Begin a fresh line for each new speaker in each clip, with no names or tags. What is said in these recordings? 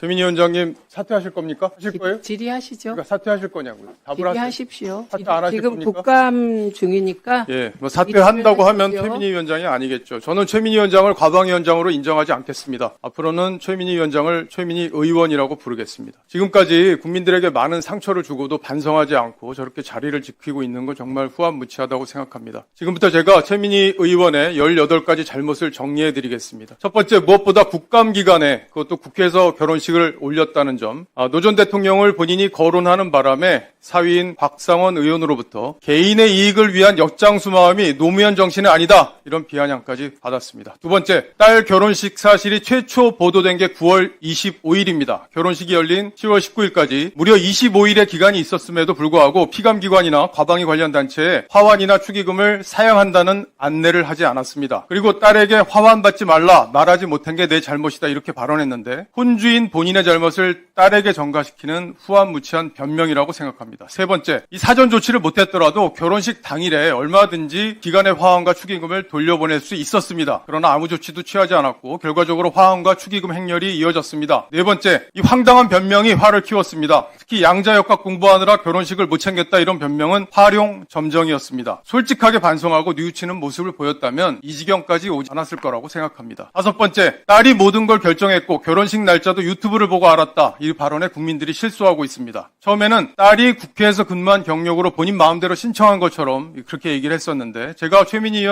최민희 위원장님 사퇴하실 겁니까? 하실 거예요?
질의하시죠.
그러니까 사퇴하실 거냐고요. 답을 하세요.
질의하십시오.
사퇴 안 하실
지금
겁니까?
국감 중이니까
예, 뭐 사퇴한다고 하면. 최민희 위원장이 아니겠죠. 저는 최민희 위원장을 과방위원장으로 인정하지 않겠습니다. 앞으로는 최민희 위원장을 최민희 의원이라고 부르겠습니다. 지금까지 국민들에게 많은 상처를 주고도 반성하지 않고 저렇게 자리를 지키고 있는 건 정말 후한무치하다고 생각합니다. 지금부터 제가 최민희 의원의 18가지 잘못을 정리해 드리겠습니다. 첫 번째, 무엇보다 국감 기간에 그것도 국회에서 결혼식 을 올렸다는 점, 아, 노전 대통령을 본인이 거론하는 바람에 사위인 박상원 의원으로부터 개인의 이익을 위한 역장수 마음이 노무현 정신은 아니다. 이런 비아냥까지 받았습니다. 두 번째, 딸 결혼식 사실이 최초 보도된 게 9월 25일입니다. 결혼식이 열린 10월 19일까지 무려 25일의 기간이 있었음에도 불구하고 피감기관이나 과방위 관련 단체에 화환이나 축의금을 사양한다는 안내를 하지 않았습니다. 그리고 딸에게 화환 받지 말라 말하지 못한 게 내 잘못이다 이렇게 발언했는데 혼주인 본인의 잘못을 딸에게 전가시키는 후한무치한 변명이라고 생각합니다. 세 번째, 이 사전 조치를 못했더라도 결혼식 당일에 얼마든지 기간의 화환과 축의금을 돌려보낼 수 있었습니다. 그러나 아무 조치도 취하지 않았고 결과적으로 화환과 축의금 행렬이 이어졌습니다. 네 번째, 이 황당한 변명이 화를 키웠습니다. 특히 양자 역학 공부하느라 결혼식을 못 챙겼다 이런 변명은 활용 점정이었습니다. 솔직하게 반성하고 뉘우치는 모습을 보였다면 이 지경까지 오지 않았을 거라고 생각합니다. 다섯 번째, 딸이 모든 걸 결정했고 결혼식 날짜도 유튜브를 보고 알았다. 이 발언에 국민들이 실수하고 있습니다. 처음에는 딸이 국회에서 근무한 경력으로 본인 마음대로 신청한 것처럼 그렇게 얘기를 했었는데 제가 최민희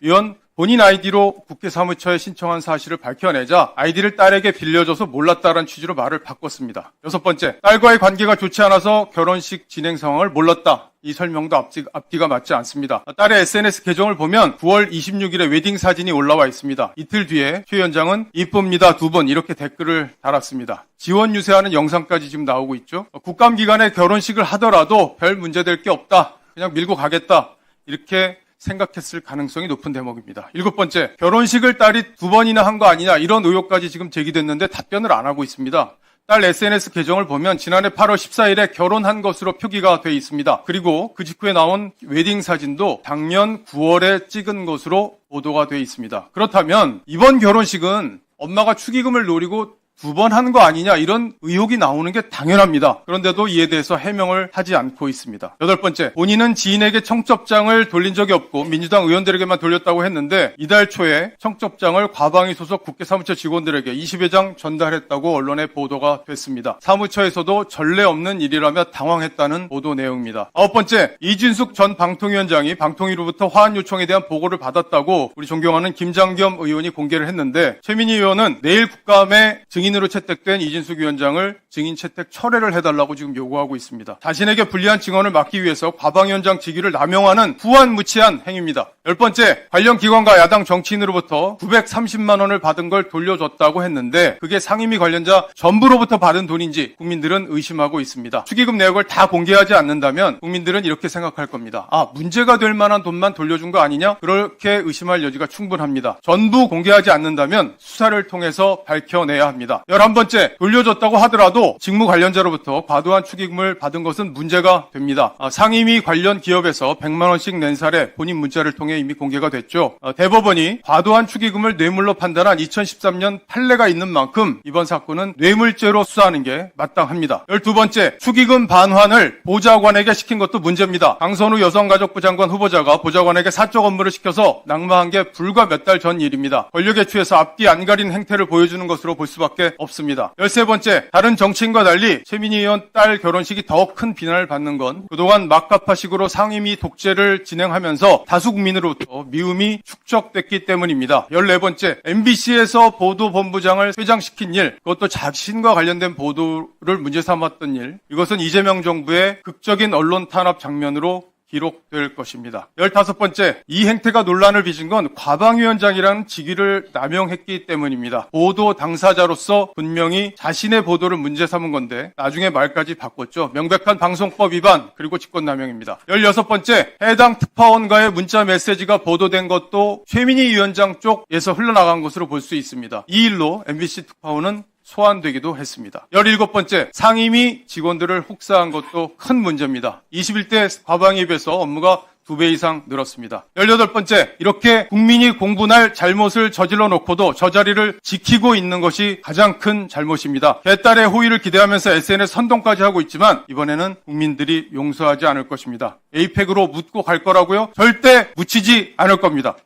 의원- 본인 아이디로 국회 사무처에 신청한 사실을 밝혀내자 아이디를 딸에게 빌려줘서 몰랐다는 취지로 말을 바꿨습니다. 여섯 번째, 딸과의 관계가 좋지 않아서 결혼식 진행 상황을 몰랐다. 이 설명도 앞뒤, 앞뒤가 맞지 않습니다. 딸의 SNS 계정을 보면 9월 26일에 웨딩 사진이 올라와 있습니다. 이틀 뒤에 최 위원장은 이쁩니다 두분 이렇게 댓글을 달았습니다. 지원 유세하는 영상까지 지금 나오고 있죠. 국감 기간에 결혼식을 하더라도 별 문제될 게 없다. 그냥 밀고 가겠다. 이렇게 생각했을 가능성이 높은 대목입니다. 일곱 번째, 결혼식을 딸이 두 번이나 한 거 아니냐 이런 의혹까지 지금 제기됐는데 답변을 안 하고 있습니다. 딸 SNS 계정을 보면 지난해 8월 14일에 결혼한 것으로 표기가 돼 있습니다. 그리고 그 직후에 나온 웨딩 사진도 작년 9월에 찍은 것으로 보도가 돼 있습니다. 그렇다면 이번 결혼식은 엄마가 축의금을 노리고 두 번 한 거 아니냐 이런 의혹이 나오는 게 당연합니다. 그런데도 이에 대해서 해명을 하지 않고 있습니다. 여덟 번째, 본인은 지인에게 청첩장을 돌린 적이 없고 민주당 의원들에게만 돌렸다고 했는데 이달 초에 청첩장을 과방위 소속 국회 사무처 직원들에게 20여 장 전달했다고 언론에 보도가 됐습니다. 사무처에서도 전례 없는 일이라며 당황했다는 보도 내용입니다. 아홉 번째, 이준숙 전 방통위원장이 방통위로부터 화한 요청에 대한 보고를 받았다고 우리 존경하는 김장겸 의원이 공개를 했는데 최민희 의원은 내일 국감에 증인 으로 채택된 이진숙 위원장을 증인 채택 철회를 해달라고 지금 요구하고 있습니다. 자신에게 불리한 증언을 막기 위해서 과방 위원장 직위를 남용하는 후한무치한 행위입니다. 열 번째, 관련 기관과 야당 정치인으로부터 930만 원을 받은 걸 돌려줬다고 했는데 그게 상임위 관련자 전부로부터 받은 돈인지 국민들은 의심하고 있습니다. 축의금 내역을 다 공개하지 않는다면 국민들은 이렇게 생각할 겁니다. 아, 문제가 될 만한 돈만 돌려준 거 아니냐? 그렇게 의심할 여지가 충분합니다. 전부 공개하지 않는다면 수사를 통해서 밝혀내야 합니다. 11번째, 돌려줬다고 하더라도 직무 관련자로부터 과도한 축의금을 받은 것은 문제가 됩니다. 아, 상임위 관련 기업에서 100만 원씩 낸 사례 본인 문자를 통해 이미 공개가 됐죠. 어, 대법원이 과도한 축의금을 뇌물로 판단한 2013년 판례가 있는 만큼 이번 사건은 뇌물죄로 수사하는 게 마땅합니다. 12번째, 축의금 반환을 보좌관에게 시킨 것도 문제입니다. 강선우 여성가족부 장관 후보자가 보좌관에게 사적 업무를 시켜서 낙마한 게 불과 몇 달 전 일입니다. 권력에 취해서 앞뒤 안 가린 행태를 보여주는 것으로 볼 수밖에 없습니다. 13번째, 다른 정치인과 달리 최민희 의원 딸 결혼식이 더큰 비난을 받는 건 그동안 막가파식으로 상임위 독재를 진행하면서 다수 국민으로부터 미움이 축적됐기 때문입니다. 14번째, MBC에서 보도본부장을 퇴장시킨 일, 그것도 자신과 관련된 보도를 문제 삼았던 일, 이것은 이재명 정부의 극적인 언론 탄압 장면으로 기록될 것입니다. 15번째, 이 행태가 논란을 빚은 건 과방위원장이라는 직위를 남용했기 때문입니다. 보도 당사자로서 분명히 자신의 보도를 문제 삼은 건데 나중에 말까지 바꿨죠. 명백한 방송법 위반 그리고 직권남용입니다. 16번째, 해당 특파원과의 문자 메시지가 보도된 것도 최민희 위원장 쪽에서 흘러나간 것으로 볼 수 있습니다. 이 일로 MBC 특파원은 소환되기도 했습니다. 17번째, 상임위 직원들을 혹사한 것도 큰 문제입니다. 21대 과방위에서 업무가 두배 이상 늘었습니다. 18번째, 이렇게 국민이 공분할 잘못을 저질러 놓고도 저 자리를 지키고 있는 것이 가장 큰 잘못입니다. 개딸의 호의를 기대하면서 SNS 선동까지 하고 있지만 이번에는 국민들이 용서하지 않을 것입니다. 에이펙으로 묻고 갈 거라고요? 절대 묻히지 않을 겁니다.